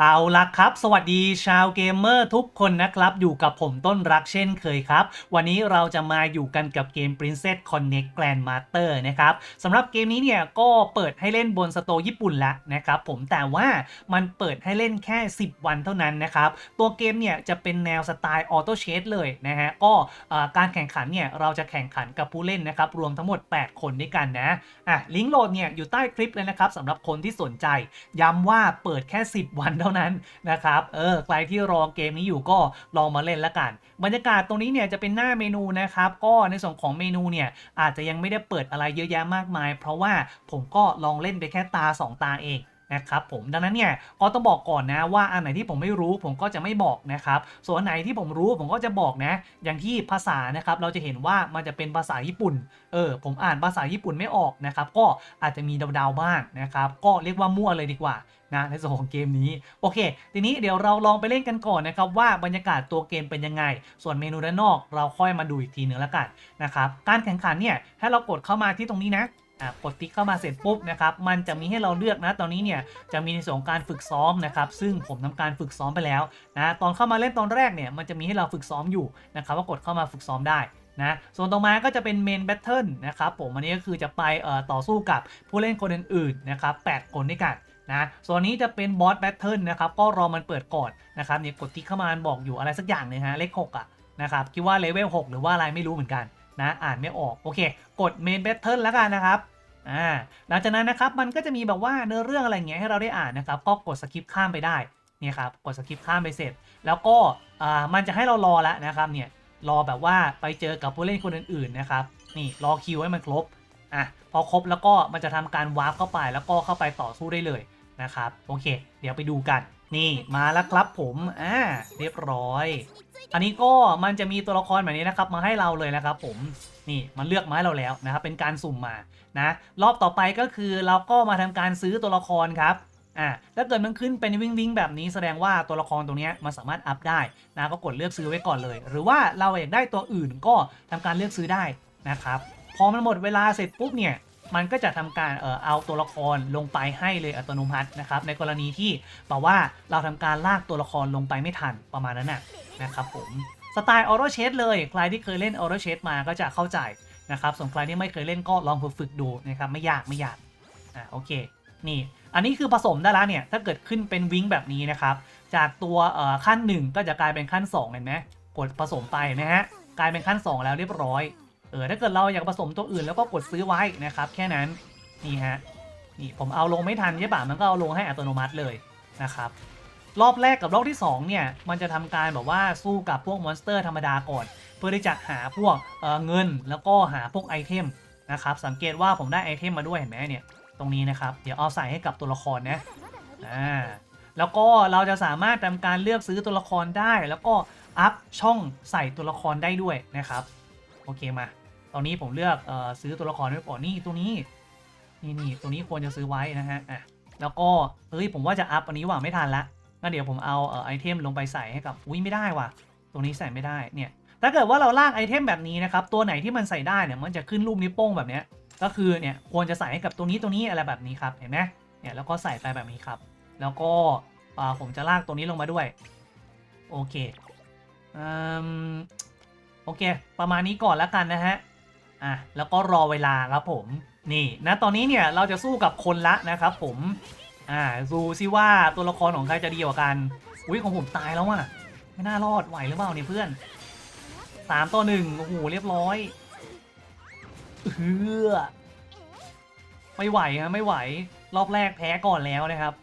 เอาละครับ สวัสดีชาวเกมเมอร์ทุกคนนะครับ อยู่กับผมต้นรักเช่นเคยครับ วันนี้เราจะมาอยู่กันกับเกม Princess Connect Grandmaster นะครับสำหรับเกมนี้เนี่ยก็เปิดให้เล่นบนสโตร์ญี่ปุ่นแล้วนะครับผมแต่ว่ามันเปิดให้เล่นแค่ 10 วันเท่านั้นนะครับ ตัวเกมเนี่ยจะเป็นแนวสไตล์ออโต้เชดเลยนะฮะก็การแข่งขันเนี่ยเราจะแข่งขันกับผู้เล่นนะครับรวมทั้งหมด 8 คนด้วยกันนะอะลิงก์โหลดเนี่ยอยู่ใต้คลิปเลยนะครับสำหรับคนที่สนใจย้ำว่าเปิดแค่ 10 วันเท่านั้นนะครับ เออ ใครที่รอเกมนี้อยู่ก็ลองมาเล่นละกัน บรรยากาศตรงนี้เนี่ยจะเป็นหน้าเมนูนะครับ ก็ในส่วนของเมนูเนี่ยอาจจะยังไม่ได้เปิดอะไรเยอะแยะมากมาย เพราะว่าผมก็ลองเล่นไปแค่ตา 2 ตาเอง นะครับผมดังนั้นเนี่ยก็ต้องบอกก่อนนะว่าอันไหนที่ผมไม่รู้ผมก็จะไม่บอกนะครับส่วนอันไหนที่ผมรู้ผมก็จะบอกนะ อย่างที่ภาษานะครับเราจะเห็นว่ามันจะเป็นภาษาญี่ปุ่นเออผมอ่านภาษาญี่ปุ่นไม่ออกนะครับก็อาจจะมีดาวๆบ้างนะครับก็เรียกว่ามั่วเลยดีกว่านะในส่วนของเกมนี้โอเค ทีนี้เดี๋ยวเราลองไปเล่นกันก่อนนะครับว่าบรรยากาศตัวเกมเป็นยังไง ส่วนเมนูด้านนอกเราค่อยมาดูอีกทีหนึ่งแล้วกันนะครับการแข่งขันเนี่ยถ้าเรากดเข้ามาที่ตรงนี้นะ อะกดติ๊กเข้ามาเสร็จปุ๊บนะครับมันจะมีให้เราเลือกนะตอนนี้เนี่ยจะมีในส่วนของการฝึกซ้อมนะครับซึ่งผมทำการฝึกซ้อมไปแล้วนะตอนเข้ามาเล่นตอนแรกเนี่ยมันจะมีให้เราฝึกซ้อมอยู่นะครับว่ากดเข้ามาฝึกซ้อมได้นะส่วนต่อมาก็จะเป็นเมนแบทเทิลนะครับผมอันนี้ก็คือจะไปเอ่อต่อสู้กับผู้เล่นคนอื่นๆนะครับ8คนด้วยกันนะส่วนนี้จะเป็นบอสแบทเทิลนะครับก็รอมันเปิดก่อนนะครับเนี่ยกดติ๊กเข้ามาบอกอยู่อะไรสักอย่างนึงฮะเลข6อะนะครับคิดว่าเลเวล6หรือว่าอะไรไม่รู้เหมือนกัน นะอ่านไม่ออกโอเค กดเมนแบทเทิลแล้วกันนะครับอ่าหลังจากนั้นนะครับมันก็จะมีแบบว่าเนื้อเรื่องอะไรเงี้ยให้เราได้อ่านนะครับก็กดสคิปข้ามไปได้เนี่ยครับกดสคิปข้ามไปเสร็จ แล้วก็อ่ามันจะให้เรารอแล้วนะครับเนี่ยรอแบบว่าไปเจอกับผู้เล่นคนอื่นๆนะครับนี่รอคิวให้มันครบอะพอครบแล้วก็มันจะทำการวาร์ปเข้าไปแล้วก็เข้าไปต่อสู้ได้เลยนะครับโอเค เดี๋ยวไปดูกัน นี่มาแล้วครับผมอ่าเรียบร้อย อันนี้ก็มันจะมีตัวละครแบบนี้นะครับ มาให้เราเลยนะครับผมนี่มันเลือกมาให้เราแล้วนะครับ เป็นการสุ่มมานะรอบต่อไปก็คือเราก็มาทำการซื้อตัวละครครับอ่าถ้าเกิดมันขึ้นเป็นวิ่งวิ่งแบบนี้แสดงว่าตัวละครตรงนี้มันสามารถอัพได้นะก็กดเลือกซื้อไว้ก่อนเลย หรือว่าเราอยากได้ตัวอื่นก็ทำการเลือกซื้อได้นะครับพอมันหมดเวลาเสร็จปุ๊บเนี่ย มันก็จะทำการเอ่อเอาตัวละครลงไปให้เลยอัตโนมัตินะครับ ในกรณีที่แบบว่าเราทำการลากตัวละครลงไปไม่ทันประมาณนั้นนะนะครับผมสไตล์ออโรเชดเลย ใครที่เคยเล่นออโรเชดมาก็จะเข้าใจนะครับส่วนใครที่ไม่เคยเล่นก็ลองฝึกดูนะครับไม่ยากไม่ยากอ่าโอเคนี่อันนี้คือผสมได้แล้วเนี่ย ถ้าเกิดขึ้นเป็นวิงแบบนี้นะครับ จากตัวเอ่อขั้น 1 ก็จะกลายเป็นขั้น 2 เห็นไหมกดผสมไปนะฮะกลายเป็นขั้น 2 แล้วเรียบร้อย เออถ้าเกิดเราอยากผสมตัวอื่นแล้วก็กดซื้อไว้นะครับ แค่นั้นนี่ฮะนี่ผมเอาลงไม่ทันใช่ปะมันก็เอาลงให้อัตโนมัติเลยนะครับรอบแรกกับรอบที่สองเนี่ย มันจะทำการแบบว่าสู้กับพวกมอนสเตอร์ธรรมดาก่อน เพื่อที่จะหาพวกเออเงินแล้วก็หาพวกไอเทมนะครับ สังเกตว่าผมได้ไอเทมมาด้วยเห็นไหมเนี่ย ตรงนี้นะครับ เดี๋ยวเอาใส่ให้กับตัวละครนะอ่าแล้วก็เราจะสามารถทำการเลือกซื้อตัวละครได้ แล้วก็อัพช่องใส่ตัวละครได้ด้วยนะครับ โอเคมา ตอนนี้ผมเลือกเอ่อซื้อตัวละครไว้ก่อนนี่ตัวนี้นี่นี่ตัวนี้ควรจะซื้อไว้นะฮะอะแล้วก็เฮ้ยผมว่าจะอัพอันนี้ว่ะไม่ทันละงั้นเดี๋ยวผมเอาเอ่อไอเทมลงไปใส่ให้กับอุ้ยไม่ได้ว่ะตรงนี้ใส่ไม่ได้เนี่ยถ้าเกิดว่าเราลากไอเทมแบบนี้นะครับตัวไหนที่มันใส่ได้เนี่ยมันจะขึ้นรูปนิ้วโป้งแบบเนี้ยก็คือเนี่ยควรจะใส่ให้กับตัวนี้ตัวนี้อะไรแบบนี้ครับเห็นไหมเนี่ยแล้วก็ใส่ไปแบบนี้ครับ แล้วก็อ่าผมจะลากตัวนี้ลงมาด้วยโอเคอืมโอเค ประมาณนี้ก่อนแล้วกันนะฮะ อะแล้วก็รอเวลาครับผมนี่นะตอนนี้เนี่ยเราจะสู้กับคนละนะครับผมอ่าดูซิว่าตัวละครของใครจะดีกว่ากันอุ้ยของผมตายแล้วอะไม่น่ารอดไหวหรือเปล่าเนี่ยเพื่อนสามต่อหนึ่งโอ้โหเรียบร้อยเฮือไม่ไหวฮะไม่ไหว รอบแรกแพ้ก่อนแล้วนะครับ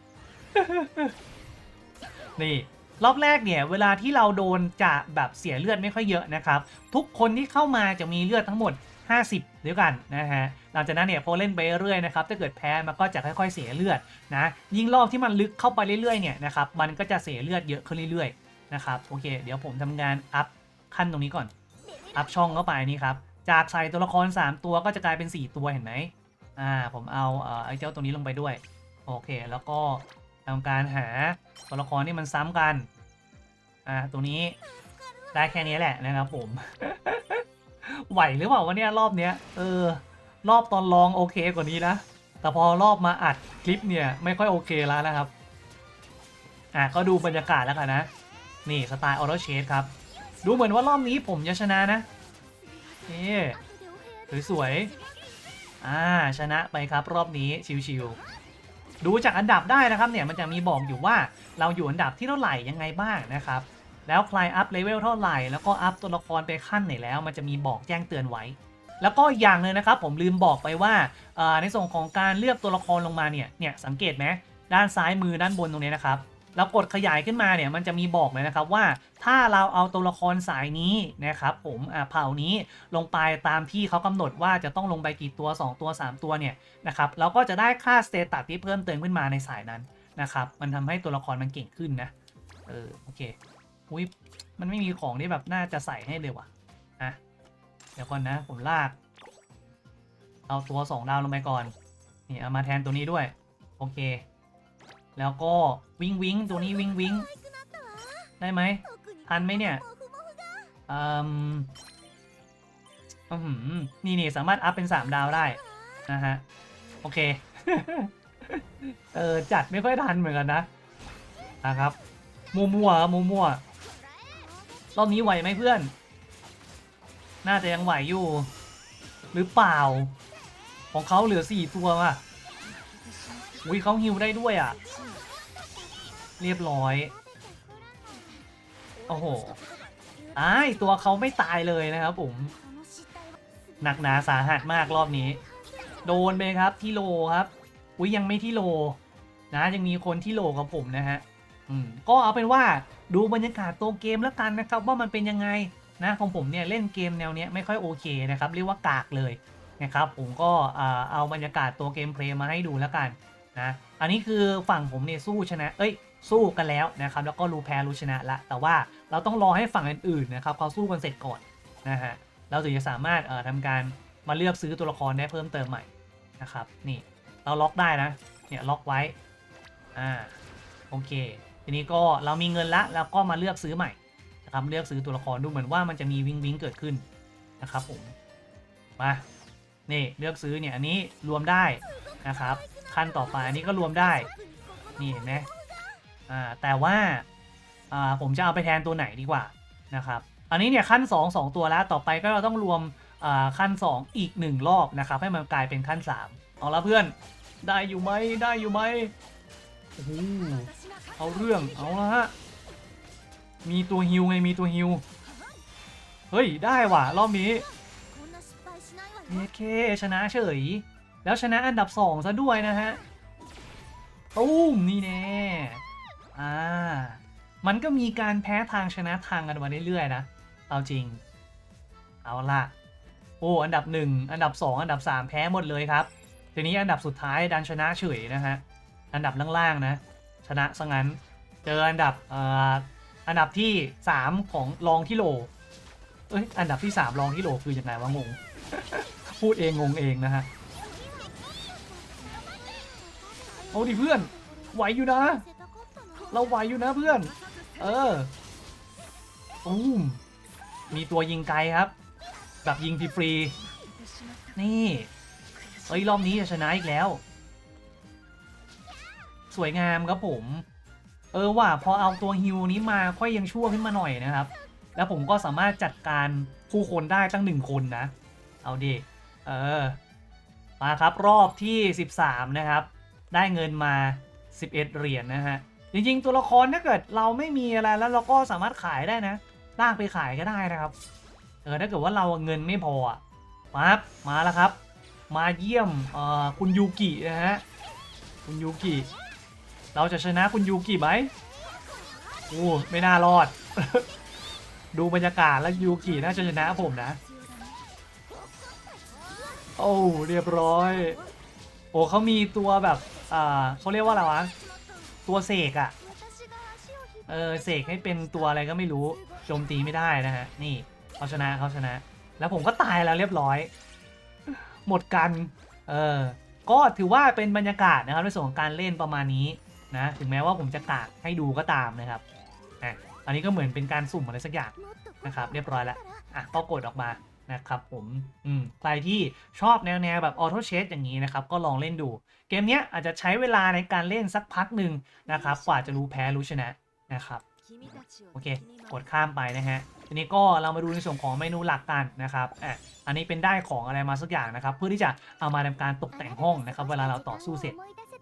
นี่รอบแรกเนี่ยเวลาที่เราโดนจะแบบเสียเลือดไม่ค่อยเยอะนะครับ ทุกคนที่เข้ามาจะมีเลือดทั้งหมด 50 ด้วยกันนะฮะหลังจากนั้นเนี่ยพอเล่นไปเรื่อยนะครับถ้าเกิดแพ้มันก็จะค่อยๆเสียเลือดนะยิ่งรอบที่มันลึกเข้าไปเรื่อยๆเนี่ยนะครับมันก็จะเสียเลือดเยอะขึ้นเรื่อยๆนะครับโอเค เดี๋ยวผมทำงานอัพขั้นตรงนี้ก่อนอัพช่องเข้าไปนี่ครับจากใส่ตัวละคร 3 ตัวก็จะกลายเป็น 4 ตัวเห็นไหมอ่าผมเอาเอ่อไอ้เจ้าตัวนี้ลงไปด้วยโอเค แล้วก็ทำการหาตัวละครที่มันซ้ำกันอ่าตัวนี้ได้แค่นี้แหละนะครับผม ไหวหรือเปล่าวะเนี่ยรอบเนี้ยเออ รอบตอนลองโอเคกว่านี้นะ แต่พอรอบมาอัดคลิปเนี่ยไม่ค่อยโอเคแล้วนะครับ อะก็ดูบรรยากาศแล้วกันนะ นี่สไตล์ออโรเชดครับ ดูเหมือนว่ารอบนี้ผมจะชนะนะนี่สวยๆอ่าชนะไปครับรอบนี้ชิวๆดูจากอันดับได้นะครับเนี่ยมันจะมีบอกอยู่ว่าเราอยู่อันดับที่เท่าไหร่ยังไงบ้างนะครับ แล้วใครอัพเลเวลเท่าไหร่ แล้วก็อัพตัวละครไปขั้นไหนแล้ว มันจะมีบอกแจ้งเตือนไว้ แล้วก็อย่างหนึ่งนะครับ ผมลืมบอกไปว่าในส่วนของการเลือกตัวละครลงมาเนี่ยเนี่ยสังเกตไหมด้านซ้ายมือด้านบนตรงนี้นะครับแล้วกดขยายขึ้นมาเนี่ยมันจะมีบอกเลยนะครับว่าถ้าเราเอาตัวละครสายนี้นะครับผมอ่าเผ่านี้ลงไปตามที่เขากำหนดว่าจะต้องลงไปกี่ตัว 2 ตัว 3 ตัวเนี่ยนะครับเราก็จะได้ค่าสเตตัสที่เพิ่มเติมขึ้นมาในสายนั้นนะครับมันทำให้ตัวละครมันเก่งขึ้นนะเออโอเค อุ้ยมันไม่มีของที่แบบน่าจะใส่ให้เลยว่ะอะเดี๋ยวก่อนนะ ผมลาก เอาตัว2ดาวลงไปก่อน นี่เอามาแทนตัวนี้ด้วย โอเค แล้วก็วิงวิงตัวนี้วิงวิงได้ไหมทันไหมเนี่ยอืมอื้อหือนี่นี่สามารถอัพเป็น3ดาวได้นะฮะ โอเค เออจัดไม่ค่อยทันเหมือนกันนะนะครับมัวมัวมัวมัว รอบนี้ไหวไหมเพื่อน น่าจะยังไหวอยู่ หรือเปล่า ของเขาเหลือสี่ตัวว่ะอุ้ยเขาฮิวได้ด้วยอะ เรียบร้อย โอ้โหไอตัวเขาไม่ตายเลยนะครับผม หนักหนาสาหัสมากรอบนี้ โดนไปครับที่โลครับ อุ้ยยังไม่ที่โล นะยังมีคนที่โลกับผมนะฮะ อืม ก็เอาเป็นว่า ดูบรรยากาศตัวเกมแล้วกันนะครับว่ามันเป็นยังไงนะของผมเนี่ยเล่นเกมแนวเนี้ยไม่ค่อยโอเคนะครับเรียกว่ากากเลยนะครับผมก็อ่าเอาบรรยากาศตัวเกมเพลย์มาให้ดูแล้วกันนะอันนี้คือฝั่งผมเนี่ยสู้ชนะ เอ้ยสู้กันแล้วนะครับแล้วก็รู้แพ้รู้ชนะละ แต่ว่าเราต้องรอให้ฝั่งอื่นๆนะครับเขาสู้กันเสร็จก่อนนะฮะเราถึงจะสามารถเอ่อทำการมาเลือกซื้อตัวละครได้เพิ่มเติมใหม่นะครับนี่เราล็อกได้นะเนี่ยล็อกไว้อ่าโอเค ทีนี้ก็เรามีเงินละแล้วก็มาเลือกซื้อใหม่นะครับเลือกซื้อตัวละครดูเหมือนว่ามันจะมีวิงวิงเกิดขึ้นนะครับผมมานี่เลือกซื้อเนี่ยอันนี้รวมได้นะครับขั้นต่อไปอันนี้ก็รวมได้นี่เห็นไหมอ่าแต่ว่าอ่าผมจะเอาไปแทนตัวไหนดีกว่านะครับอันนี้เนี่ยขั้น 2 2 ตัวแล้วต่อไปก็เราต้องรวมอ่าขั้น 2 อีก 1 รอบนะครับให้มันกลายเป็นขั้น 3 เอาละเพื่อนได้อยู่ไหมได้อยู่ไหมโอ้โห เอาเรื่องเอาละฮะมีตัวฮิวไงมีตัวฮิวเฮ้ยได้ว่ะรอบนี้เอเคชนะเฉย แล้วชนะอันดับ2ซะด้วยนะฮะตุ้มนี่แน่อ่ามันก็มีการแพ้ทางชนะทางกันมาเรื่อยๆนะเอาจริง เอาละโอ้อันดับ1อันดับ2อันดับ3แพ้หมดเลยครับทีนี้อันดับสุดท้ายดันชนะเฉยนะฮะอันดับล่างๆนะ ชนะซะงั้น เจออันดับอ่ออันดับที่ 3 ของรองที่โล เอ้ย อันดับที่ 3 รองที่โลคือยังไงวะงง พูดเองงงเองนะฮะ เอาดิเพื่อน ไหวอยู่นะ เราไหวอยู่นะเพื่อน เอออุ้มมีตัวยิงไกลครับ แบบยิงฟรีๆนี่ เฮ้ย รอบนี้จะชนะอีกแล้ว สวยงามครับผม เออว่าพอเอาตัวฮิวนี้มาค่อยยังชั่วขึ้นมาหน่อยนะครับ แล้วผมก็สามารถจัดการผู้คนได้ตั้งหนึ่งคนนะ เอาดิเออมาครับรอบที่ 13 นะครับ ได้เงินมา 11 เหรียญนนะฮะ จริงๆ ตัวละครถ้าเกิดเราไม่มีอะไรแล้วเราก็สามารถขายได้นะลากไปขายก็ได้นะครับเออถ้าเกิดว่าเราเงินไม่พอมาครับมาแล้วครับ มาเยี่ยมเอ่อคุณยูกินะฮะ คุณยูกิ เราจะชนะคุณยูกิไหมโอ้ไม่น่ารอด ดูบรรยากาศแล้วยูกิน่าจะชนะผมนะ โอ้เรียบร้อย โอ้เขามีตัวแบบอ่าเขาเรียกว่าอะไรวะ ตัวเสกอะเออเสกให้เป็นตัวอะไรก็ไม่รู้โจมตีไม่ได้นะฮะ นี่เขาชนะเขาชนะ แล้วผมก็ตายแล้วเรียบร้อย หมดกัน เออก็ถือว่าเป็นบรรยากาศนะครับในส่วนของการเล่นประมาณนี้ นะถึงแม้ว่าผมจะกากให้ดูก็ตามนะครับอะอันนี้ก็เหมือนเป็นการสุ่มอะไรสักอย่างนะครับ เรียบร้อยแล้วอะก็กดออกมานะครับผมอืมใครที่ชอบแนวแนวแบบออโต้เชสอย่างนี้นะครับ ก็ลองเล่นดู เกมเนี้ยอาจจะใช้เวลาในการเล่นสักพักหนึ่งนะครับ กว่าจะรู้แพ้รู้ชนะนะครับโอเค กดข้ามไปนะฮะ ทีนี้ก็เรามาดูในส่วนของเมนูหลักกันนะครับอะอันนี้เป็นได้ของอะไรมาสักอย่างนะครับ เพื่อที่จะเอามาทำการตกแต่งห้องนะครับ เวลาเราต่อสู้เสร็จ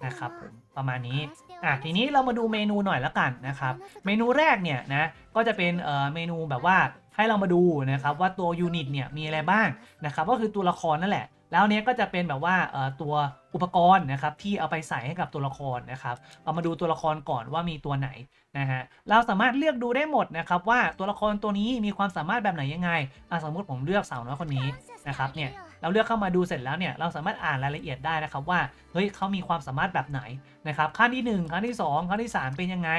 นะครับผมประมาณนี้อะทีนี้เรามาดูเมนูหน่อยละกันนะครับ เมนูแรกเนี่ยนะก็จะเป็นเอ่อเมนูแบบว่าให้เรามาดูนะครับว่าตัวยูนิตเนี่ยมีอะไรบ้างนะครับก็คือตัวละครนั่นแหละ แล้วเนี้ยก็จะเป็นแบบว่าเอ่อตัวอุปกรณ์นะครับที่เอาไปใส่ให้กับตัวละครนะครับเอามาดูตัวละครก่อนว่ามีตัวไหนนะฮะเราสามารถเลือกดูได้หมดนะครับว่าตัวละครตัวนี้มีความสามารถแบบไหนยังไงอะสมมติผมเลือกสาวน้อยคนนี้ นะครับเนี่ยเราเลือกเข้ามาดูเสร็จแล้วเนี่ยเราสามารถอ่านรายละเอียดได้นะครับว่าเฮ้ยเขามีความสามารถแบบไหนนะครับขั้นที่ 1 ขั้นที่ 2 ขั้นที่ 3 เป็นยังไง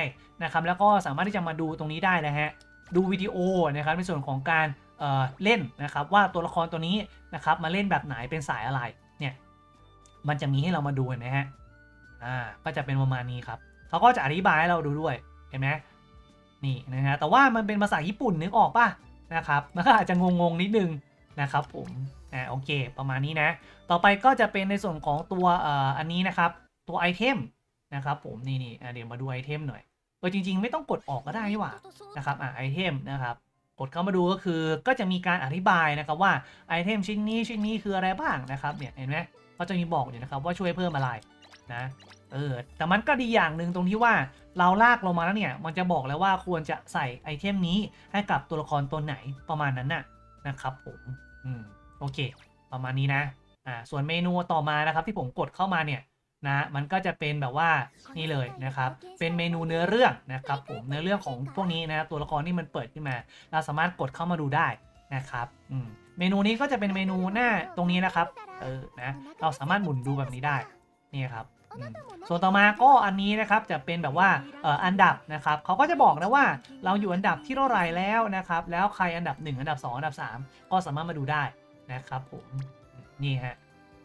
นะครับแล้วก็สามารถที่จะมาดูตรงนี้ได้นะฮะดูวิดีโอนะครับในส่วนของการเอ่อเล่นนะครับว่าตัวละครตัวนี้นะครับมาเล่นแบบไหนเป็นสายอะไรเนี่ยมันจะมีให้เรามาดูเห็นไหมฮะอ่าก็จะเป็นประมาณนี้ครับเขาก็จะอธิบายให้เราดูด้วยเห็นไหมนี่นะฮะแต่ว่ามันเป็นภาษาญี่ปุ่นนึกออกป่ะนะครับมันก็อาจจะงงๆนิดนึง นะครับผมอ่าโอเคประมาณนี้นะ ต่อไปก็จะเป็นในส่วนของตัวเอ่ออันนี้นะครับตัวไอเทมนะครับผมนี่นี่เดี๋ยวมาดูไอเทมหน่อยเออจริง ๆ ไม่ต้องกดออกก็ได้นี่หว่านะครับอ่าไอเทมนะครับกดเข้ามาดูก็คือก็จะมีการอธิบายนะครับว่าไอเทมชิ้นนี้ชิ้นนี้คืออะไรบ้างนะครับเนี่ยเห็นไหมก็จะมีบอกอยู่นะครับว่าช่วยเพิ่มอะไรนะเออแต่มันก็ดีอย่างหนึ่งตรงที่ว่าเราลากลงมาแล้วเนี่ยมันจะบอกแล้วว่าควรจะใส่ไอเทมนี้ให้กับตัวละครตัวไหนประมาณนั้นน่ะ นะครับผมอืมโอเค ประมาณนี้นะอ่าส่วนเมนูต่อมานะครับที่ผมกดเข้ามาเนี่ยนะมันก็จะเป็นแบบว่านี่เลยนะครับ เป็นเมนูเนื้อเรื่องนะครับผมเนื้อเรื่องของพวกนี้นะครับตัวละครที่มันเปิดขึ้นมา เราสามารถกดเข้ามาดูได้นะครับอืมเมนูนี้ก็จะเป็นเมนูหน้าตรงนี้นะครับเออนะเราสามารถหมุนดูแบบนี้ได้นี่ครับอืม ส่วนต่อมาก็อันนี้นะครับจะเป็นแบบว่าอ่ออันดับนะครับเขาก็จะบอกนะว่าเราอยู่อันดับที่เท่าไหร่แล้วนะครับ แล้วใครอันดับ 1 อันดับ 2 อันดับ 3 ก็สามารถมาดูได้นะครับผมนี่ฮะ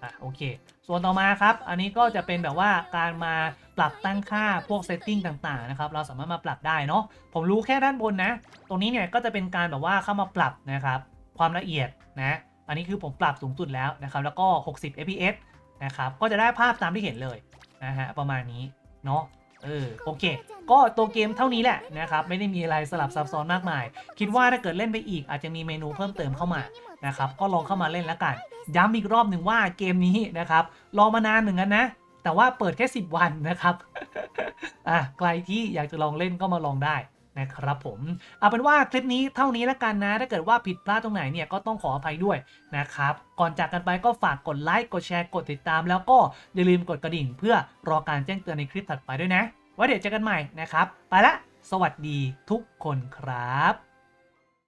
อะโอเค ส่วนต่อมาครับอันนี้ก็จะเป็นแบบว่าการมาปรับตั้งค่าพวกเซตติ้งต่างๆนะครับเราสามารถมาปรับได้เนาะผมรู้แค่ด้านบนนะ ตรงนี้เนี่ยก็จะเป็นการแบบว่าเข้ามาปรับนะครับความละเอียดนะอันนี้คือผมปรับสูงสุดแล้วนะครับแล้วก็ 60 fps นะครับ ก็จะได้ภาพตามที่เห็นเลยนะฮะประมาณนี้เนาะเออโอเค ก็ตัวเกมเท่านี้แหละนะครับ ไม่ได้มีอะไรสลับซับซ้อนมากมาย คิดว่าถ้าเกิดเล่นไปอีกอาจจะมีเมนูเพิ่มเติมเข้ามานะครับ ก็ลองเข้ามาเล่นแล้วกัน ย้ำอีกรอบหนึ่งว่าเกมนี้นะครับ รอมานานเหมือนกันนะ แต่ว่าเปิดแค่ 10 วันนะครับ อะใครที่อยากจะลองเล่นก็มาลองได้ นะครับผมเอาเป็นว่าคลิปนี้เท่านี้แล้วกันนะ ถ้าเกิดว่าผิดพลาดตรงไหนเนี่ยก็ต้องขออภัยด้วยนะครับ ก่อนจากกันไปก็ฝากกดไลค์กดแชร์กดติดตาม แล้วก็อย่าลืมกดกระดิ่ง เพื่อรอการแจ้งเตือนในคลิปถัดไปด้วยนะไว้เดี๋ยวเจอกันใหม่นะครับ ไปละ สวัสดีทุกคนครับ